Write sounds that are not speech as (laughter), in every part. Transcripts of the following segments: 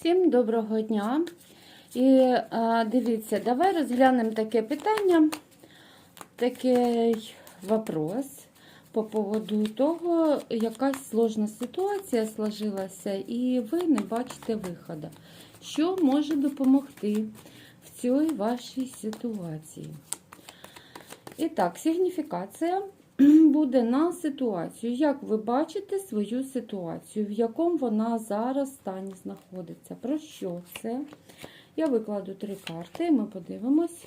Всім доброго дня. І дивіться, давай розглянемо таке питання, такий вопрос по поводу того, якась сложна ситуація сложилася, і ви не бачите виходу. Що може допомогти в цій вашій ситуації? І так, сигніфікація (clears throat) буде на ситуацію. Як ви бачите свою ситуацію, в якому вона зараз стані знаходиться? Про що це? Я викладу три карти, і ми подивимось.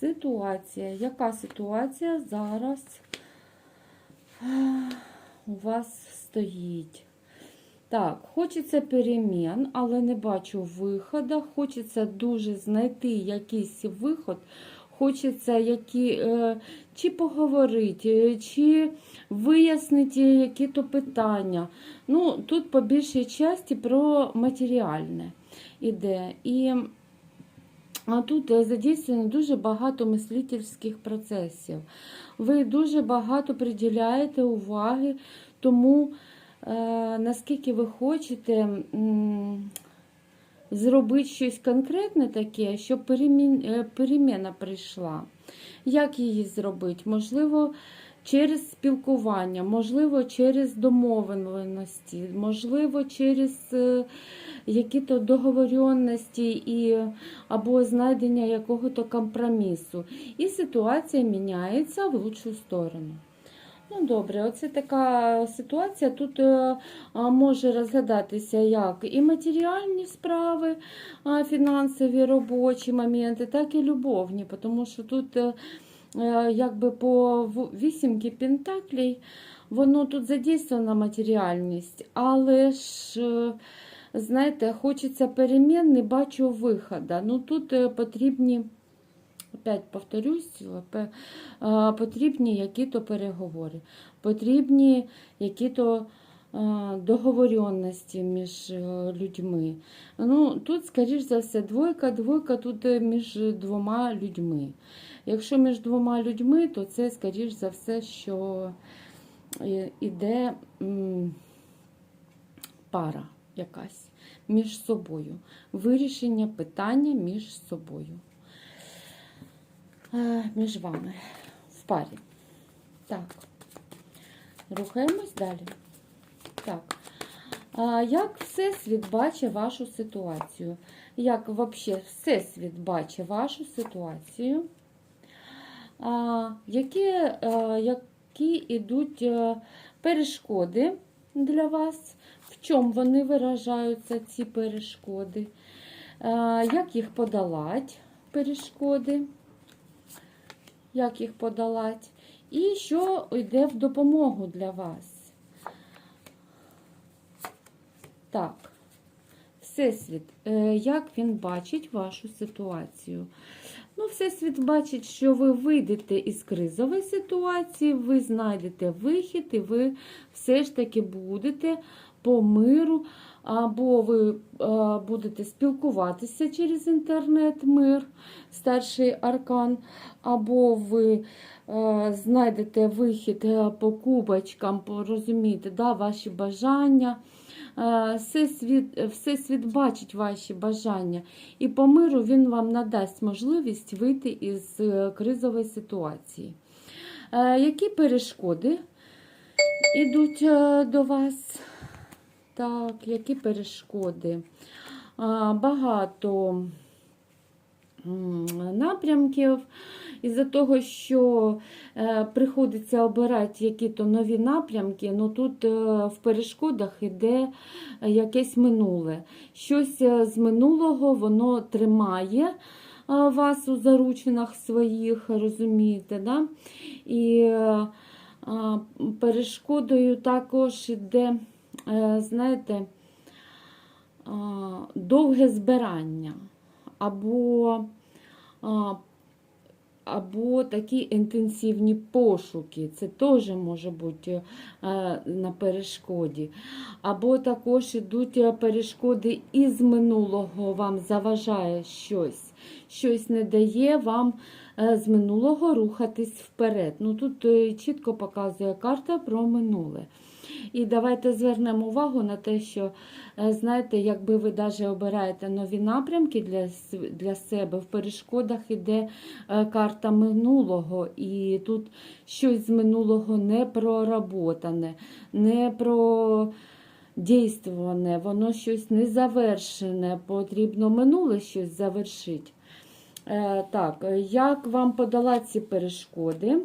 Ситуація. Яка ситуація зараз у вас стоїть? Так, хочеться перемін, але не бачу виходу. Хочеться дуже знайти якийсь виход. Хочеться які, е, чи поговорити, чи вияснити які-то питання. Ну, Тут по більшій часті про матеріальне іде. І а тут задійснено дуже багато мислительських процесів. Ви дуже багато приділяєте уваги тому, е, наскільки ви хочете зробити щось конкретне таке, щоб е, переміна прийшла. Як її зробити? Можливо, через спілкування, можливо, через домовленості, можливо, через е, які-то договоренності і, або знайдення якого-то компромісу. І ситуація міняється в лучшу сторону. Ну, добре, оце така ситуація. Тут е, може розглядатися як і матеріальні справи, фінансові робочі моменти, так і любовні, тому що тут е, е, якби по вісімки пентаклей, воно тут задійствована матеріальність, але ж. Знаєте, хочеться перемін, не бачу виходу. Ну тут потрібні, опять повторюсь, потрібні які-то переговори, потрібні які-то договоренності між е, людьми. Ну, тут, скоріш за все, двойка, двойка тут е, між двома людьми. Якщо між двома людьми, то це, скоріш за все, що е, іде пара якась між собою. Вирішення питання між собою. Е, Між вами в парі. Так. Рухаємось далі. Так. Як Всесвіт бачить вашу ситуацію? Як взагалі Всесвіт бачить вашу ситуацію? Які, е, які йдуть е, перешкоди для вас? В чому вони виражаються, ці перешкоди? Як їх подолати, перешкоди? Як їх подолати? І що йде в допомогу для вас? Так, Всесвіт, е, як він бачить вашу ситуацію? Ну, Всесвіт бачить, що ви вийдете із кризової ситуації, ви знайдете вихід, і ви все ж таки будете по миру, або ви е, будете спілкуватися через інтернет, мир, старший аркан, або ви е, знайдете вихід е, по кубочкам, порозумієте, да, ваші бажання. Е, Всесвіт, Всесвіт бачить ваші бажання, і по миру він вам надасть можливість вийти із кризової ситуації. Які перешкоди йдуть до вас? Так, які перешкоди? Багато напрямків. Із-за того, що е, приходиться обирати які-то нові напрямки, ну тут е, в перешкодах йде якесь минуле. Щось е, з минулого воно тримає вас у заручинах своїх, розумієте, да? І а, перешкодою також йде, знаєте, довге збирання або, або такі інтенсивні пошуки. Це теж може бути е, на перешкоді. Або також йдуть е, перешкоди із минулого, вам заважає щось, щось не дає вам е, з минулого рухатись вперед. Ну, Тут е, чітко показує карта про минуле. І давайте звернемо увагу на те, що, е, знаєте, якби ви навіть обираєте нові напрямки для, для себе, в перешкодах іде е, карта минулого, і тут щось з минулого не проработане, не про дійствоване, воно щось не завершене, потрібно минуле щось завершити. Е, так, як вам подала ці перешкоди?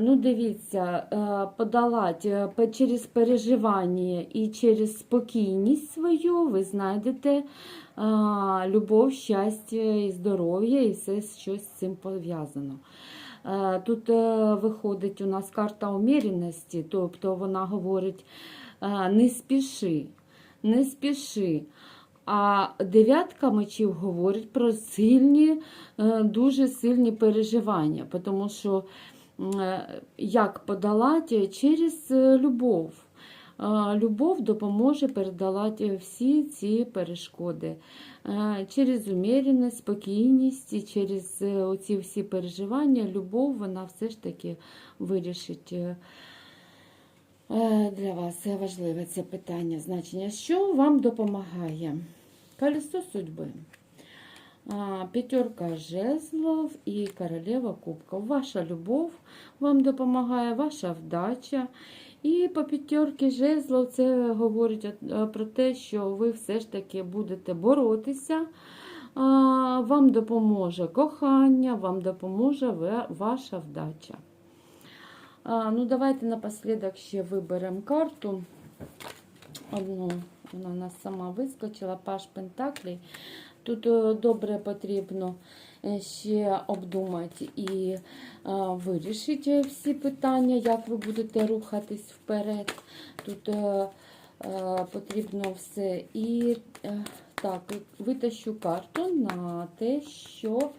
Ну, дивіться, е, подолать е, через переживання і через спокійність свою ви знайдете любов, щастя і здоров'я, і все, що з цим пов'язано. Е, Тут виходить у нас карта уміряності, тобто вона говорить не спіши, не спіши. А дев'ятка мечів говорить про сильні, дуже сильні переживання, тому що як подолати через е, любов. Е, Любов допоможе передолати всі ці перешкоди Е, через уміреність, спокійність через е, оці всі переживання. Любов вона все ж таки вирішить. е, е, Для вас важливе це питання, значення. Що вам допомагає? Колесо судьби. П'ятерка жезлов і королева кубків. Ваша любов вам допомагає, ваша вдача. І по п'ятерки жезлов це говорить про те, що ви все ж таки будете боротися. Вам допоможе кохання, вам допоможе ваша вдача. Ну, давайте напослідок ще виберемо карту. Одну, вона у нас сама вискочила, паш Пентаклей. Тут е, добре потрібно е, ще обдумати і е, вирішити всі питання, як ви будете рухатись вперед. Тут потрібно все. І так, витащу карту на те, що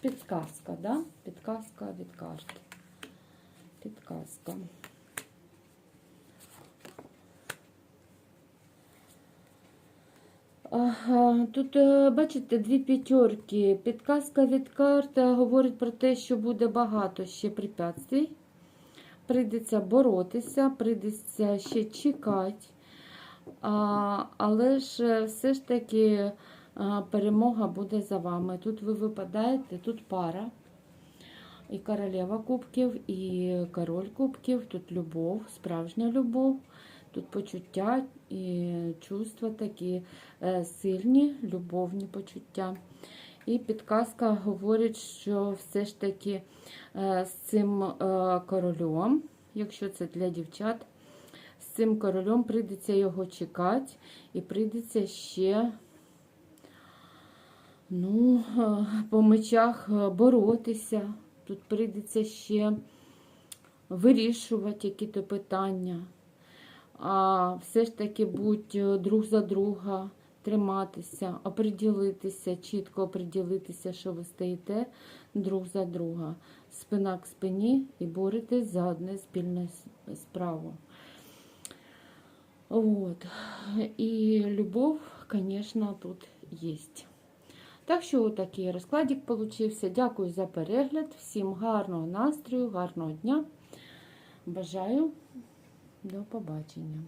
підказка, да? підказка від карт. Підказка. Тут, е, бачите, дві п'ятерки. Підказка від карт е, говорить про те, що буде багато ще препятствий. Прийдеться боротися, прийдеться ще чекати. Але ж е, все ж таки а, перемога буде за вами. Тут ви випадаєте, тут пара. І королева кубків, і король кубків, тут любов, справжня любов, тут почуття і чувства такі е, сильні, любовні почуття. І підказка говорить, що все ж таки е, з цим е, королем, якщо це для дівчат, з цим королем прийдеться його чекати, і прийдеться ще ну, по мечах боротися. Тут прийдеться ще вирішувати які-то питання. А все ж таки будь е, друг за друга, триматися, оприділитися, чітко оприділитися, що ви стоїте друг за друга. Спина к спині і боретесь за одне спільне справу. От. І любов, звісно, тут є. Так що отакий розкладик получився. Дякую за перегляд. Всім гарного настрою, гарного дня. Бажаю до побачення.